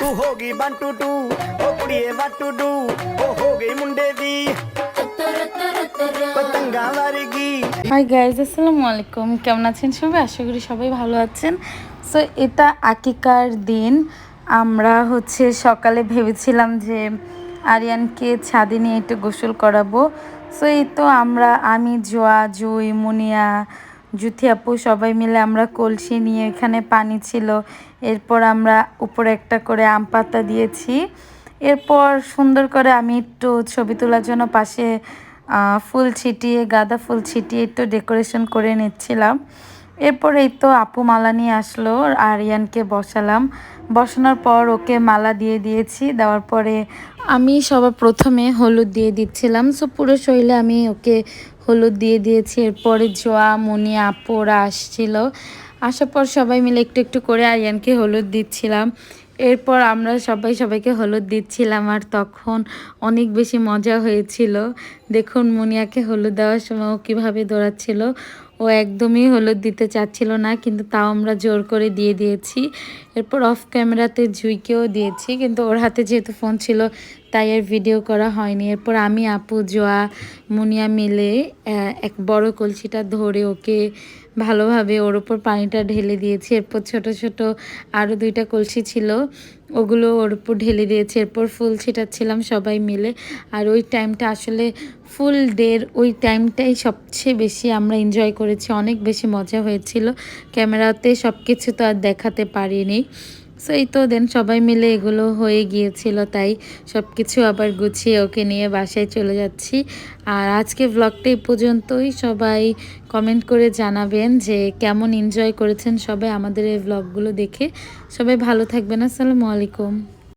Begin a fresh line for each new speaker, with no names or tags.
ਤੂੰ ਹੋ ਗਈ ਬੰਟੂ ਟੂ ਉਹ ਕੁੜੀਏ ਵਾਟੂ ਡੂ ਉਹ ਹੋ ਗਈ ਮੁੰਡੇ ਦੀ ਪਤੰਗਾਂ ਵਰਗੀ
হাই গাইজ আসসালামু আলাইকুম কেমন আছেন সবাই আশা করি সবাই ভালো আছেন সো এটা আকিকার দিন আমরা হচ্ছে সকালে ভেবেছিলাম যে আরিয়ানকে ছাদে নিয়ে একটু গোসল করাবো সো এই তো আমরা আমি জোয়া জুই মুনিয়া জুথি আপু, সবাই মিলে আমরা কলসি নিয়ে এখানে পানি ছিল। এরপর আমরা উপরে একটা করে আম পাতা দিয়েছি। এরপর সুন্দর করে আমি একটু ছবি তোলার জন্য পাশে ফুল ছিটিয়ে, গাঁদা ফুল ছিটিয়ে একটু ডেকোরেশন করে নিচ্ছিলাম। এরপর এই তো আপু মালা নিয়ে আসলো, আরিয়ানকে বসালাম। বসানোর পর ওকে মালা দিয়ে দিয়েছি, দেওয়ার পরে আমি সবার প্রথমে হলুদ দিয়ে দিচ্ছিলাম। সো পুরো শরীরে আমি ওকে হলুদ দিয়ে দিয়েছি, এরপরে জোয়া, মনি, আপোরা আসছিল। আসার পর সবাই মিলে একটু একটু করে আরিয়ানকে হলুদ দিচ্ছিলাম। এরপর আমরা সবাই সবাইকে হলুদ দিচ্ছিলাম আর তখন অনেক বেশি মজা হয়েছিল। দেখুন মুনিয়াকে হলুদ দেওয়ার সময় ও কীভাবে দৌড়াচ্ছিল। ও একদমই হলুদ দিতে চাচ্ছিল না, কিন্তু তাও আমরা জোর করে দিয়ে দিয়েছি। এরপর অফ ক্যামেরাতে জুইকেও দিয়েছি, কিন্তু ওর হাতে যেহেতু ফোন ছিল, তাই আর ভিডিও করা হয়নি। এরপর আমি, আপু, জোয়া, মুনিয়া মিলে এক বড় কলসিটা ধরে ওকে ভালোভাবে ওর ওপর পানিটা ঢেলে দিয়েছি। এরপর ছোট ছোট আরও দুইটা কলসি ছিল, ওগুলো ওর উপর ঢেলে দিয়েছি। এরপর ফুল ছিটাচ্ছিলাম সবাই মিলে। আর ওই টাইমটা আসলে ফুল ডের ওই টাইমটাই সবচেয়ে বেশি আমরা এনজয় করেছি। অনেক বেশি মজা হয়েছিল। ক্যামেরাতে সব কিছু তো আর দেখাতে পারিনি। সো এই তো দেন সবাই মিলে এগুলো হয়ে গিয়েছিল, তাই সব কিছু আবার গুছিয়ে ওকে নিয়ে বাসায় চলে যাচ্ছি। আর আজকে ব্লগটা এই পর্যন্তই। সবাই কমেন্ট করে জানাবেন যে কেমন এনজয় করেছেন সবাই আমাদের এই ব্লগগুলো দেখে। সবাই ভালো থাকবেন। আসসালামু আলাইকুম।